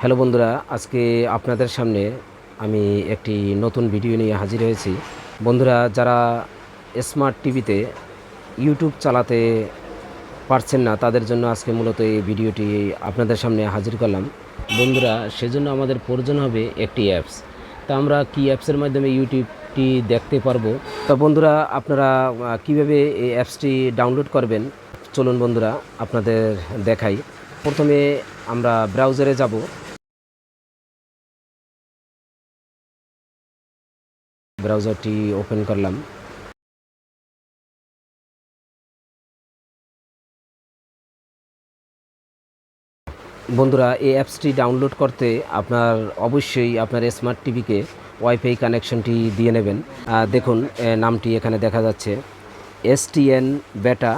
Hello বন্ধুরা, আজকে আপনাদের সামনে আমি একটি নতুন ভিডিও নিয়ে হাজির হয়েছি। বন্ধুরা, যারা স্মার্ট টিভিতে ইউটিউব চালাতে পারছেন না, তাদের জন্য আজকে মূলত এই ভিডিওটি আপনাদের সামনে হাজির করলাম। বন্ধুরা, সেজন্য আমাদের প্রয়োজন হবে একটি অ্যাপস তা আমরা কি অ্যাপসের মাধ্যমে ইউটিউবটি দেখতে পারব? তো বন্ধুরা, আপনারা কীভাবে এই অ্যাপসটি ডাউনলোড করবেন? চলুন বন্ধুরা, আপনাদের দেখাই। প্রথমে আমরা ব্রাউজারে যাব। ব্রাউজারটি ওপেন করলাম। বন্ধুরা, এই অ্যাপসটি ডাউনলোড করতে আপনার অবশ্যই আপনার স্মার্ট টিভিকে ওয়াইফাই কানেকশনটি দিয়ে নেবেন। দেখুন নামটি এখানে দেখা যাচ্ছে। এসটিএন বেটা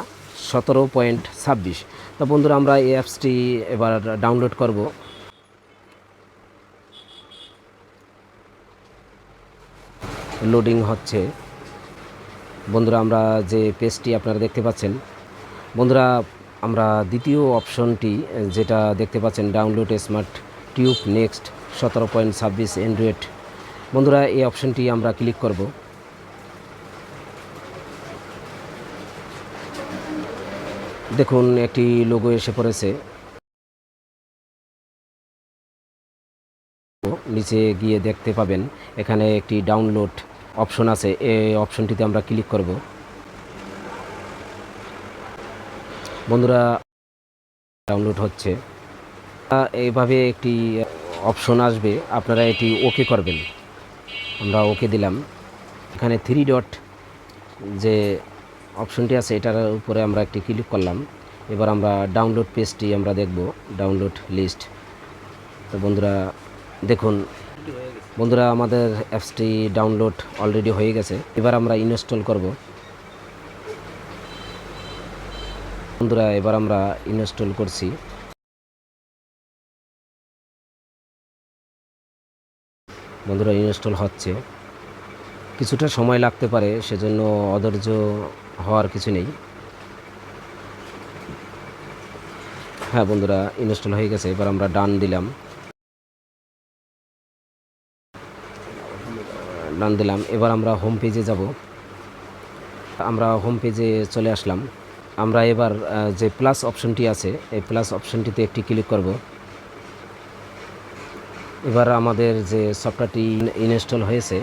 সতেরো পয়েন্ট ছাব্বিশ। তো বন্ধুরা, আমরা এই অ্যাপসটি এবার ডাউনলোড করব। লোডিং হচ্ছে। বন্ধুরা, আমরা যে পেজটি আপনারা দেখতে পাচ্ছেন, বন্ধুরা, আমরা দ্বিতীয় অপশনটি যেটা দেখতে পাচ্ছেন ডাউনলোড স্মার্ট টিউব নেক্সট সতেরো পয়েন্ট ছাব্বিশ অ্যান্ড্রয়েড বন্ধুরা, এই অপশনটি আমরা ক্লিক করব। দেখুন, একটি লোগো এসে পড়েছে। নিচে গিয়ে দেখতে পাবেন, এখানে একটি ডাউনলোড অপশন আছে এই অপশনটিতে আমরা ক্লিক করব। বন্ধুরা, ডাউনলোড হচ্ছে। এইভাবে একটি অপশন আসবে, আপনারা এটি ওকে করবেন। আমরা ওকে দিলাম। এখানে থ্রি ডট যে অপশনটি আছে, এটার উপরে আমরা একটি ক্লিক করলাম। এবার আমরা ডাউনলোড পেজটি আমরা দেখব ডাউনলোড লিস্ট তো বন্ধুরা, দেখুন বন্ধুরা, আমাদের অ্যাপসটি ডাউনলোড অলরেডি হয়ে গেছে। এবার আমরা ইনস্টল করব। বন্ধুরা, এবার আমরা ইনস্টল করছি। বন্ধুরা, ইনস্টল হচ্ছে। কিছুটা সময় লাগতে পারে, সেজন্য অধৈর্য হওয়ার কিছু নেই। হ্যাঁ বন্ধুরা, ইনস্টল হয়ে গেছে। এবার আমরা ডান দিলাম। ডান দিলাম। এবার আমরা হোম পেজে যাব। আমরা হোম পেজে চলে আসলাম। আমরা এবার যে প্লাস অপশনটি আছে, এই প্লাস অপশনটিতে একটি ক্লিক করব। এবার আমাদের যে সফটওয়্যারটি ইনস্টল হয়েছে,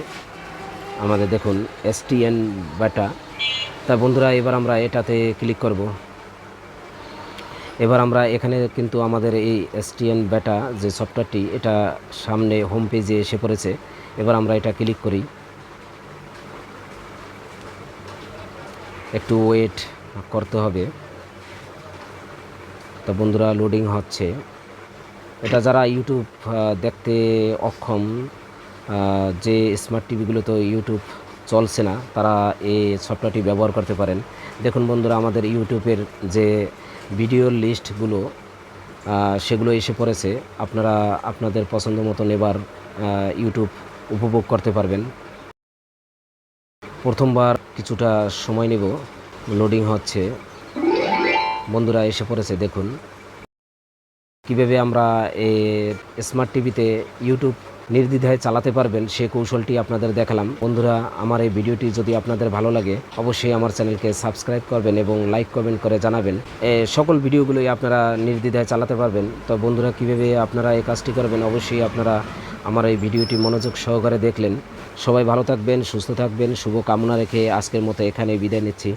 আমাদের দেখুন এসটিএন ব্যাটা তা বন্ধুরা, এবার আমরা এটাতে ক্লিক করব। এবার আমরা এখানে কিন্তু আমাদের এই এসটিএন ব্যাটা যে সফটওয়্যারটি এটা সামনে হোম পেজে এসে পড়েছে। এবার আমরা এটা ক্লিক করি। একটু ওয়েট করতে হবে। তো বন্ধুরা লোডিং হচ্ছে। এটা যারা ইউটিউব দেখতে অক্ষম যে স্মার্ট টিভিগুলো তো ইউটিউব চলছে না, তারা এই সফটওয়্যারটি ব্যবহার করতে পারেন। দেখুন বন্ধুরা, আমাদের ইউটিউবের যে ভিডিওর লিস্টগুলো সেগুলো এসে পড়েছে। আপনারা আপনাদের পছন্দ মতন এবার ইউটিউব উপভোগ করতে পারবেন। প্রথমবার কিছুটা সময় নেব। লোডিং হচ্ছে। বন্ধুরা এসে পড়েছে দেখুন। কীভাবে আমরা এই স্মার্ট টিভিতে ইউটিউব নির্দ্বিধায় চালাতে পারবেন সে কৌশলটি আপনাদের দেখালাম। বন্ধুরা আমার এই ভিডিওটি যদি আপনাদের ভালো লাগে অবশ্যই আমার চ্যানেলকে সাবস্ক্রাইব করবেন এবং লাইক কমেন্ট করে জানাবেন। এ, সকল ভিডিওগুলোই আপনারা নির্দ্বিধায় চালাতে পারবেন। তো বন্ধুরা কীভাবে আপনারা এই কাজটি করবেন অবশ্যই আপনারা আমার এই ভিডিওটি মনোযোগ সহকারে দেখলেন। সবাই ভালো থাকবেন, সুস্থ থাকবেন। শুভ কামনা রেখে আজকের মতো এখানে বিদায় নিচ্ছি।